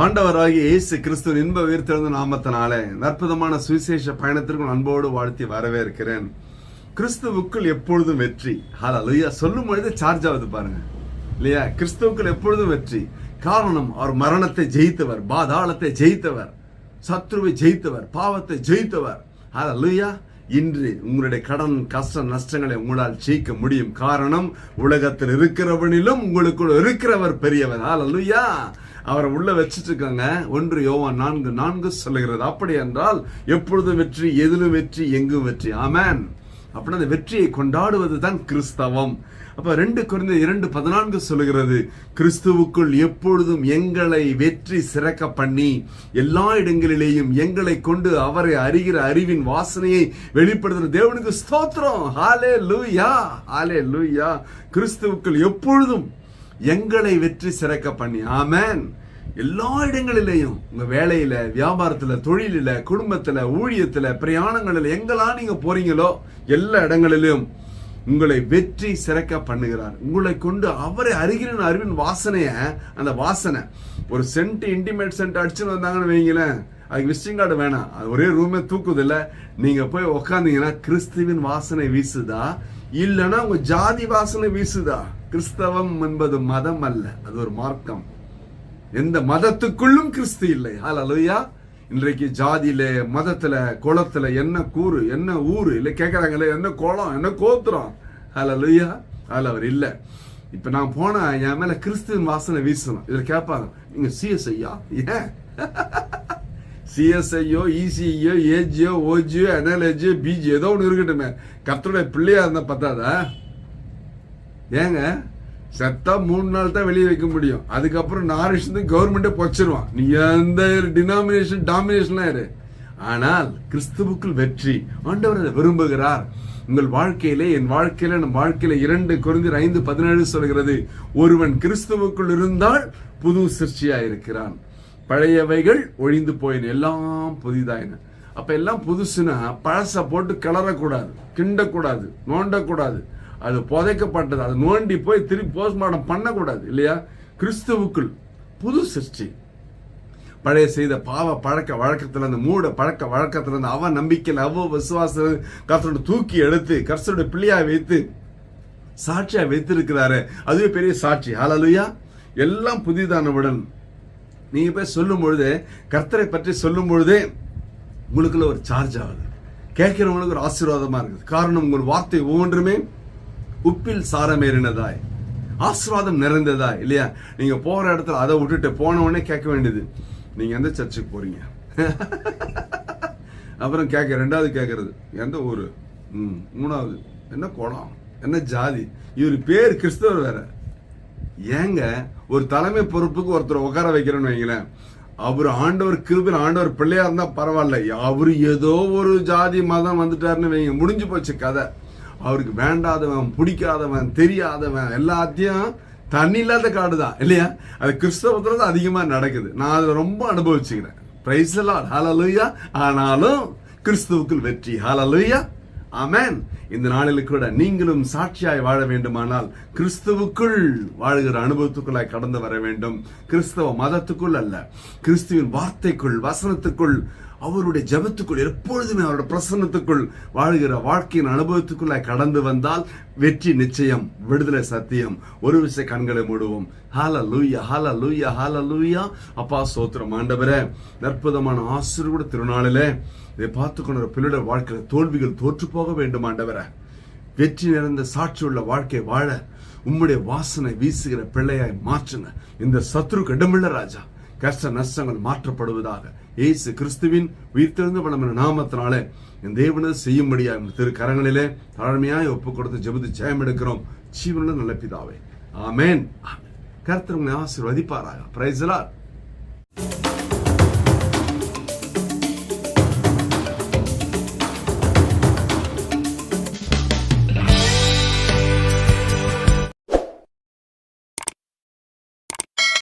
ஆண்டவராகி இயேசு கிறிஸ்து இன்ப உயிர்த்தெழுந்த நாமத்தினாலே அற்புதமான சுவிசேஷ பயணத்திற்கு அன்போடு வாழ்த்தி வரவேற்கிறேன். கிறிஸ்துவுக்குள் எப்பொழுதும் வெற்றி. ஹalleluya சொல்லும் பொழுது சார்ஜ் ஆகுது பாருங்க. இல்லையா? கிறிஸ்துவுக்குள் எப்பொழுதும் வெற்றி. காரணம் அவர் மரணத்தை ஜெயித்தவர் பாதாளத்தை ஜெயித்தவர் சத்ருவை ஜெயித்தவர் பாவத்தை ஜெயித்தவர். ஹalleluya இன்று உங்களுடைய கடன் கஷ்ட நஷ்டங்களை உங்களால் ஜெயிக்க முடியும். காரணம் உலகத்தில் இருக்கிறவனிலும் உங்களுக்குள் இருக்கிறவர் பெரியவர். ஹalleluya அவரை உள்ள வச்சிட்டு இருக்காங்க. ஒன்று யோவான் நான்கு நான்கு சொல்லுகிறது. அப்படி என்றால் எப்பொழுதும் வெற்றி எதிலும் வெற்றி எங்கும் வெற்றி. ஆமேன். அப்படின்னா அந்த வெற்றியை கொண்டாடுவது தான் கிறிஸ்தவம். அப்ப ரெண்டு குறைந்த இரண்டு பதினான்கு சொல்லுகிறது. கிறிஸ்துவுக்குள் எப்பொழுதும் எங்களை வெற்றி சிறக்க பண்ணி எல்லா இடங்களிலேயும் எங்களை கொண்டு அவரை அறிகிற அறிவின் வாசனையை வெளிப்படுத்துற தேவனுக்கு ஸ்தோத்திரம். ஹாலே லூயா ஹாலே லூயா கிறிஸ்துவுக்குள் எப்பொழுதும் எங்களை வெற்றி சிறக்க பண்ணி. ஆமேன். எல்லா இடங்களிலேயும் உங்க வேலையில வியாபாரத்துல தொழிலில குடும்பத்துல ஊழியத்துல பிரயாணங்களில் எங்கெல்லாம் நீங்க போறீங்களோ எல்லா இடங்களிலும் உங்களை வெற்றி சிறக்க பண்ணுகிறார். உங்களை கொண்டு அவரை அறிகிற அறிவின் வாசனைய அந்த வாசனை ஒரு சென்ட் இன்டிமேட் சென்ட் அடிச்சுன்னு வந்தாங்கன்னு வைங்களேன் அதுக்கு விசிட்டிங் கார்டு வேணாம். அது ஒரே ரூமே தூக்குது இல்லை நீங்க போய் உக்காந்தீங்கன்னா கிறிஸ்துவின் வாசனை வீசுதா? இல்லைன்னா உங்க ஜாதி வாசனை வீசுதா? கிறிஸ்தவம் என்பது மதம் அல்ல. அது ஒரு மார்க்கம். எந்த மதத்துக்குள்ளும் கிறிஸ்து இல்லை. ஹalleluya. இன்றைக்கு ஜாதியில மதத்துல குளத்துல என்ன கூறு என்ன ஊரு இல்லை கேக்குறாங்கல்ல என்ன குளம் என்ன கோத்திரம்? ஹalleluya. அதில் அவர் இல்லை. இப்ப நான் போனால் என் மேல கிறிஸ்துவின் வாசனை வீசணும். இதுல கேட்பாங்க நீங்க சிஎஸ்ஐயா ஏன்? சிஎஸ்ஐயோ இசிஐயோ ஏஜியோ ஓஜியோ என்எல்ஏஜியோ பிஜி ஏதோ ஒன்று இருக்கட்டுமே. கத்தருடைய பிள்ளையாக இருந்தால் பத்தாதா? ஏங்க செத்தா மூணு நாள் தான் வெளியே வைக்க முடியும். அதுக்கப்புறம் நாரிஷன் கவர்மெண்ட்டே பொச்சிருவான். நீ எந்த டினாமினேஷன் டாமினேஷன்லாம் இரு ஆனால் கிறிஸ்துவுக்குள் வெற்றி. ஆண்டவர் அதை விரும்புகிறார். உங்கள் வாழ்க்கையிலே என் வாழ்க்கையில நம் வாழ்க்கையில இரண்டு குறைந்த ஐந்து பதினேழு சொல்கிறது. ஒருவன் கிறிஸ்துவுக்குள் இருந்தால் புது சிருஷ்டியா இருக்கிறான் பழையவைகள் ஒழிந்து போயின. எல்லாம் புதிதாயின. அப்ப எல்லாம் புதுசுனா பழச போட்டு கிளறக்கூடாது. கிண்டக்கூடாது. நோண்டக்கூடாது. அது புதைக்கப்பட்டது. அது நோண்டி போய் திருப்பி போஸ்ட்மார்டம் பண்ணக்கூடாது இல்லையா? கிறிஸ்துவுக்குள் புது சிருஷ்டி. பழைய செய்த பாவ பழக்க வழக்கத்துல அந்த மூட பழக்க வழக்கத்துல இருந்து அவ நம்பிக்கையில் அவ விசுவாச கர்த்தரோட தூக்கி எடுத்து கர்த்தரோட பிள்ளையா வைத்து சாட்சியா வைத்திருக்கிறாரு. அதுவே பெரிய சாட்சி. ஹalleluya எல்லாம் புதிதானவுடன் நீங்கள் போய் சொல்லும் பொழுது கர்த்தரை பற்றி சொல்லும் பொழுதே உங்களுக்குள்ள ஒரு சார்ஜ் ஆகுது. கேட்கிறவங்களுக்கு ஒரு ஆசீர்வாதமாக இருக்குது. காரணம் உங்கள் வார்த்தை ஒவ்வொன்றுமே உப்பில் சாரமேறினதாய் ஆசீர்வாதம் நிறைந்ததா இல்லையா? நீங்கள் போகிற இடத்துல அதை விட்டுட்டு போன உடனே கேட்க வேண்டியது நீங்கள் எந்த சர்ச்சுக்கு போகிறீங்க அப்புறம் கேட்க ரெண்டாவது கேட்கறது எந்த ஊர்? ம் மூணாவது என்ன குளம்? என்ன ஜாதி? இவர் பேர் கிறிஸ்தவர் வேற. ஏங்க ஒரு தலைமை பொறுப்புக்கு ஒருத்தர் உட்கார வைக்கிறேன்னு வைங்களேன். அவர் ஆண்டவர் கிருபின் ஆண்டவர் பிள்ளையா இருந்தா பரவாயில்ல. அவர் ஏதோ ஒரு ஜாதி மதம் வந்துட்டாருன்னு வைங்க முடிஞ்சு போச்சு கதை. அவருக்கு வேண்டாதவன் பிடிக்காதவன் தெரியாதவன் எல்லாத்தையும் தண்ணி இல்லாத காடு தான் இல்லையா? அது கிறிஸ்தவத்துல தான் அதிகமா நடக்குது. நான் அதை ரொம்ப அனுபவிச்சுக்கிறேன். பிரைஸ் எல்லாம் ஆனாலும் கிறிஸ்துவுக்குள் வெற்றி. ஹலலுயா ஆமேன். இந்த நாளில் கூட நீங்களும் சாட்சியாய் வாழ வேண்டுமானால் கிறிஸ்துவுக்குள் வாழ்கிற அனுபவத்துக்குள்ளாய் கடந்து வர வேண்டும். கிறிஸ்தவ மதத்துக்குள் அல்ல கிறிஸ்துவின் வார்த்தைக்குள் வசனத்துக்குள் அவருடைய ஜெபத்துக்குள் எப்பொழுதுமே அவருடைய பிரசன்னத்துக்குள் வாழ்கிற வாழ்க்கையின் அனுபவத்துக்குள்ளாய் கடந்து வந்தால் வெற்றி நிச்சயம் விடுதலை சத்தியம். ஒரு விஷய கண்களை மூடுவோம். ஹால லூயா ஹால லூயா ஹால லூயா அப்பா சோத்திரம் ஆண்டவரே அற்புதமான ஆசீர்வாத திருநாளிலே இதை பார்த்து கொண்ட பிள்ளையோட வாழ்க்கையில தோல்விகள் தோற்று போக வேண்டும் ஆண்டவரை. வெற்றி நிறைந்த சாட்சி உள்ள வாழ்க்கை வாழ உம்முடைய வாசனை வீசுகிற பிள்ளையாய் மாற்றுங்க இந்த சத்ருக்கு இடமில்ல ராஜா. கஷ்ட நஷ்டங்கள் மாற்றப்படுவதாக இயேசு கிறிஸ்துவின் உயிர்த்தெழுந்த வளமான நாமத்தினாலே என் தேவனது செய்யும்படியா திரு கரங்களிலே தாழ்மையாய் ஒப்பு கொடுத்து ஜெபத்து ஜெயம் எடுக்கிறோம். ஜீவனுள்ள நல்ல பிதாவே. ஆமேன். கருத்தர் உங்களை ஆசீர்வதிப்பாராக. பிரைஸ்லார்